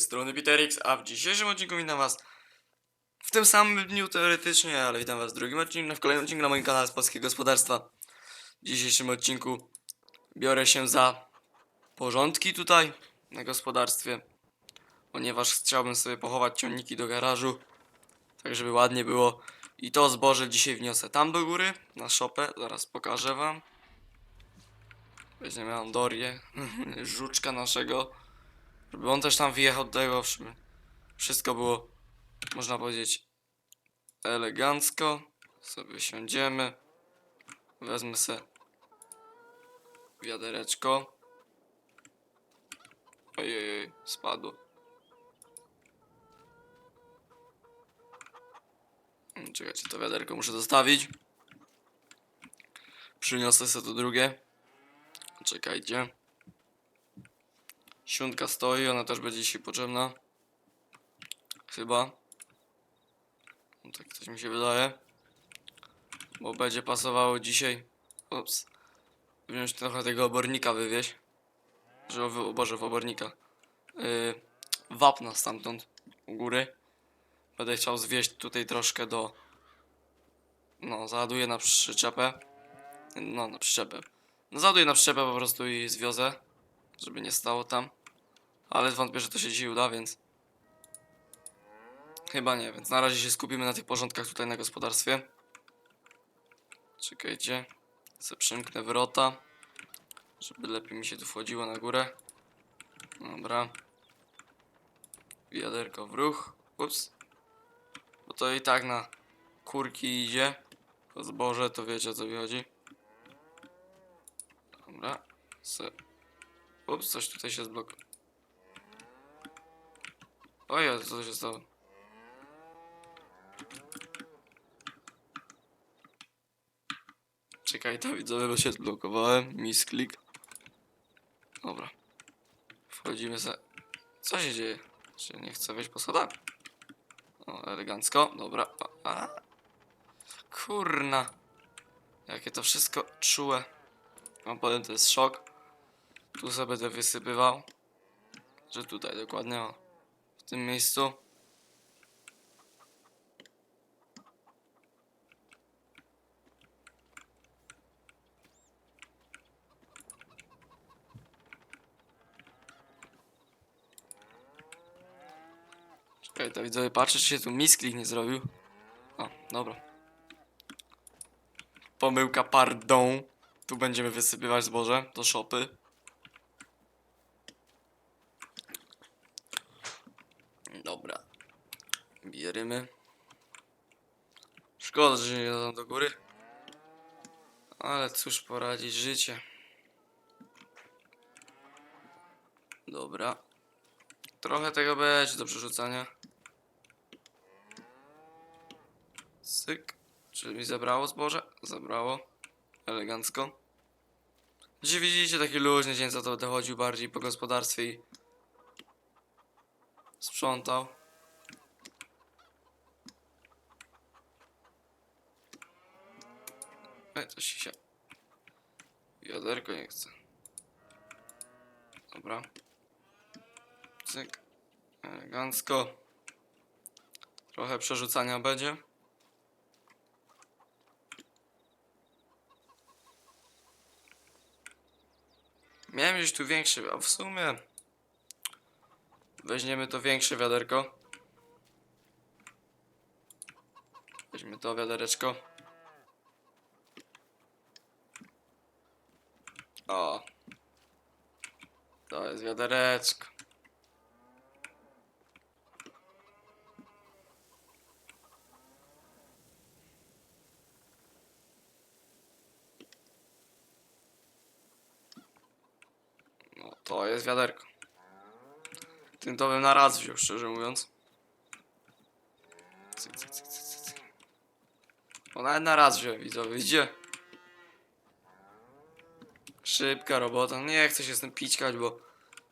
tej strony Peterix, a w dzisiejszym odcinku witam was w tym samym dniu teoretycznie, ale witam was w drugim odcinku, w kolejnym odcinku na moim kanale z Polskiego Gospodarstwa. W dzisiejszym odcinku biorę się za porządki tutaj na gospodarstwie, ponieważ chciałbym sobie pochować ciągniki do garażu, tak żeby ładnie było. I to zboże dzisiaj wniosę tam do góry, na szopę, zaraz pokażę wam. Weźmiemy Andorię, żuczka naszego, żeby on też tam wyjechał do tego, żeby wszystko było, można powiedzieć, elegancko. Sobie siądziemy, wezmę se wiadereczko. Ojej, spadło. Mm, Czekajcie, to wiaderko muszę zostawić. Przyniosę sobie to drugie. Czekajcie. Siunka stoi, ona też będzie dzisiaj potrzebna. Chyba. No tak coś mi się wydaje. Bo będzie pasowało dzisiaj. Ups. Wziąć trochę tego obornika wywieźć. Że o Boże, w obornika. Yy, wapna stamtąd, u góry. Będę chciał zwieść tutaj troszkę do... No, załaduję na przyczepę. No, na przyczepę. No, załaduję na przyczepę po prostu i zwiozę. Żeby nie stało tam. Ale wątpię, że to się dzisiaj uda, więc... Chyba nie, więc na razie się skupimy na tych porządkach tutaj na gospodarstwie. Czekajcie. Se przymknę wrota. Żeby lepiej mi się tu wchodziło na górę. Dobra. Wiaderko w ruch. Ups. Bo to i tak na kurki idzie. To zboże, to wiecie o co mi chodzi. Dobra. Se. Ups, coś tutaj się Ojej, co to się stało? Czekaj, tam widzowie, bo się zblokowałem. Misklik. Dobra. Wchodzimy za... Co się dzieje? Czy nie chcę wejść po schodach? O, elegancko. Dobra. A. Kurna. Jakie to wszystko czułe. Mam powiem, to jest szok. Tu sobie będę wysypywał. Że tutaj dokładnie, o. Tym miejscu. Czekaj, to widzowie, patrzę, czy się tu misklik nie zrobił. O, dobra. Pomyłka, pardon. Tu będziemy wysypywać zboże do szopy. Dobra. Bierzemy. Szkoda, że nie dodam do góry. Ale cóż poradzić, życie. Dobra. Trochę tego będzie do przerzucania. Syk. Czy mi zabrało zboże? Zabrało. Elegancko. Dzisiaj widzicie taki luźny dzień, za to będę chodził bardziej po gospodarstwie i sprzątał. Ej, coś się... Wiaderko nie chce. Dobra. Cyk. Elegancko. Trochę przerzucania będzie. Miałem gdzieś tu większy, a w sumie weźmiemy to większe wiaderko. Weźmy to wiadereczko. O. To jest wiadereczko. No, to jest wiaderko. Tym to bym na raz wziął, szczerze mówiąc. Cyk, cyk, cyk, cyk, cyk, cyk. O, nawet na raz wziąłem, widzowie, widzicie? Szybka robota. Nie chcę się z tym pićkać, bo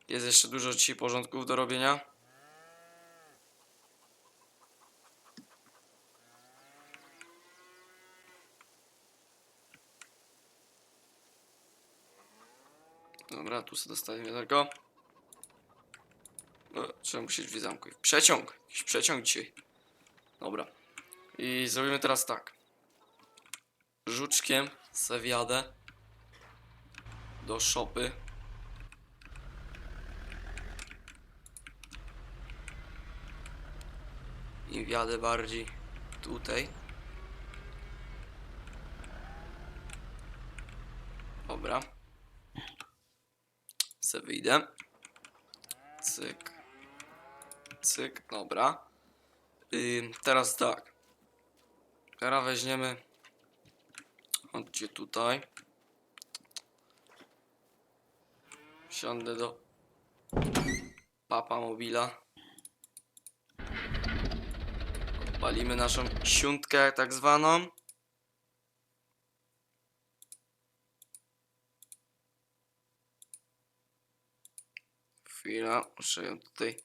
jest jeszcze dużo dzisiaj porządków do robienia. Dobra, tu sobie dostaję wiaderko. E, Trzeba musieć drzwi zamknąć. Przeciąg! Jakiś przeciąg dzisiaj. Dobra. I zrobimy teraz tak. Żuczkiem se wjadę do szopy. I wjadę bardziej tutaj. Dobra. Se wyjdę. Cyk. Cyk, dobra. Ym, teraz tak. Teraz weźmiemy. Chodźcie tutaj. Siądę do papa mobila. Odpalimy naszą siuntkę tak zwaną. Chwila, muszę ją tutaj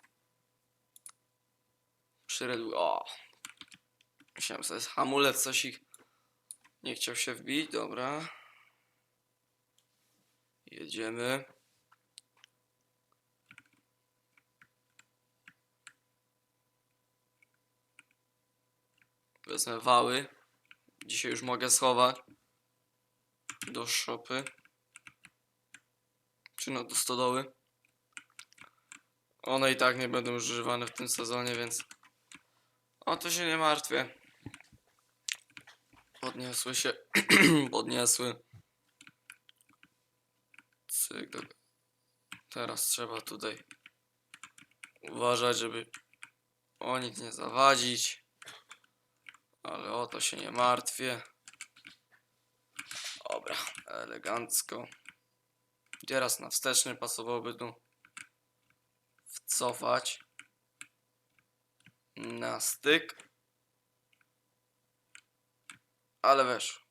przyredu. O! Myślałem sobie, hamulec coś ich nie chciał się wbić, dobra. Jedziemy. Wezmę wały. Dzisiaj już mogę schować. Do szopy. Czy no do stodoły. One i tak nie będą używane w tym sezonie, więc... O to się nie martwię. Podniosły się. Podniosły. Cyk. Teraz trzeba tutaj uważać, żeby o nic nie zawadzić. Ale o to się nie martwię. Dobra, elegancko. Teraz na wsteczny pasowałoby tu wcofać na styk. Ale wiesz.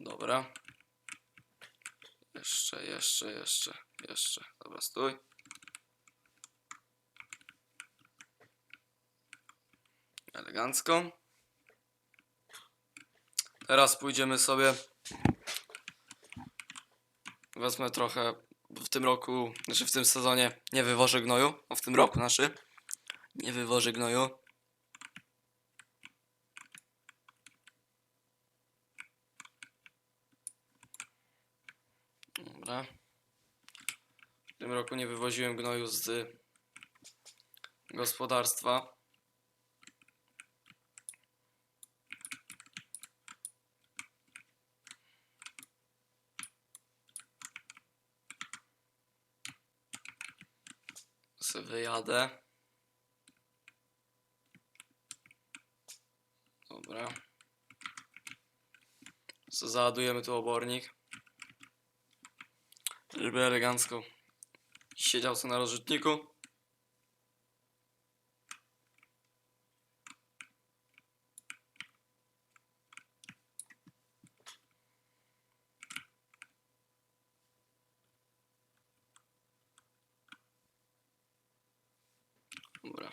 Dobra. Jeszcze, jeszcze, jeszcze, jeszcze. Dobra, stój. Elegancko. Teraz pójdziemy sobie. Wezmę trochę w tym roku, znaczy w tym sezonie nie wywożę gnoju. O, w tym roku znaczy. Nie wywożę gnoju. Dobra. W tym roku nie wywoziłem gnoju z gospodarstwa. Se wyjadę. Dobra. Co załadujemy tu obornik. Żeby elegancko siedział co na rozrzutniku. Dobra.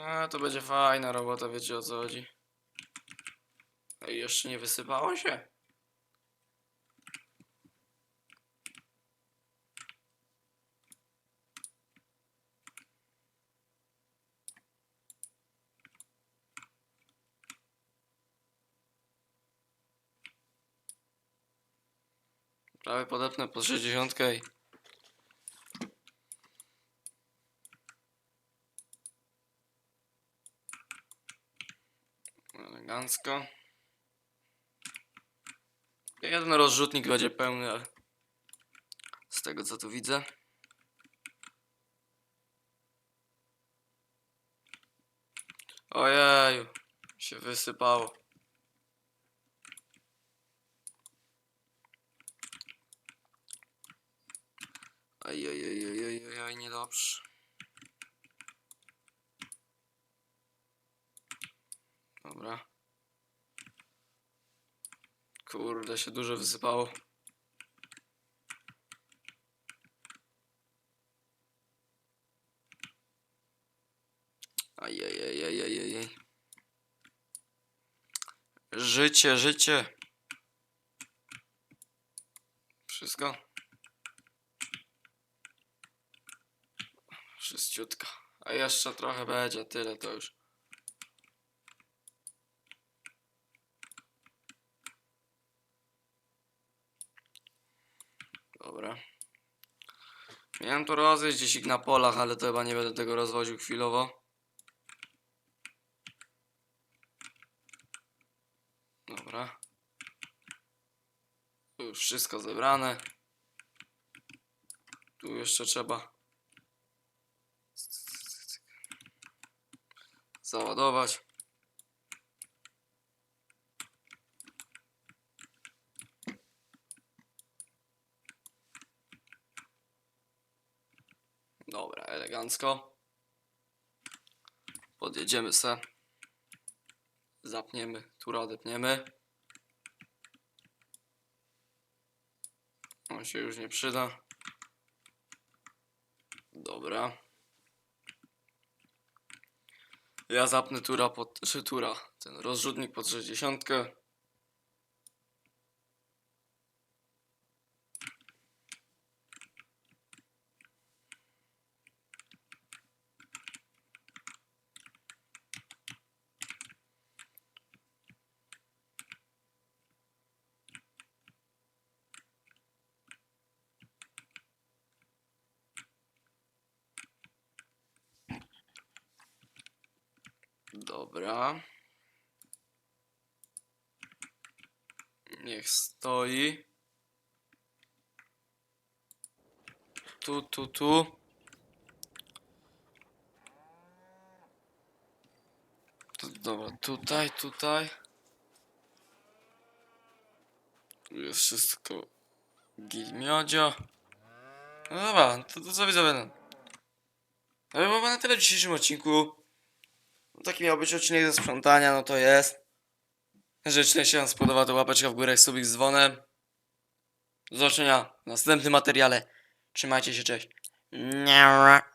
No, to będzie fajna robota, wiecie o co chodzi. Ej, jeszcze nie wysypało się? Prawie podepnę po 60 i... Elegancko. Jeden rozrzutnik będzie pełny, ale z tego co tu widzę. Ojeju, się wysypało. Ajajajajajaj, niedobrze. Dobra. Kurde, się dużo wysypało. Ajajajajajajaj. Życie, życie. Wszystko? Wszystciutka. A jeszcze trochę będzie, tyle to już. Miałem to rozejść gdzieś na polach, ale to chyba nie będę tego rozwoził chwilowo. Dobra. Tu już wszystko zebrane. Tu jeszcze trzeba załadować. Dobra, elegancko. Podjedziemy se. Zapniemy, tu odepniemy. On się już nie przyda. Dobra. Ja zapnę tura pod, czy tura, ten rozrzutnik pod 60. Dobra. Niech stoi. Tu, tu, tu. Tu, dobra, tutaj, tutaj. Tu jest wszystko gilmiodzio. No dobra, to, to co widzowie. No. I chyba na tyle w dzisiejszym odcinku. No taki miał być odcinek ze sprzątania, no to jest. Odcinek się Wam spodobał, to łapeczka w górę, subik z dzwonem. Do zobaczenia w następnym materiale. Trzymajcie się, cześć. Niara.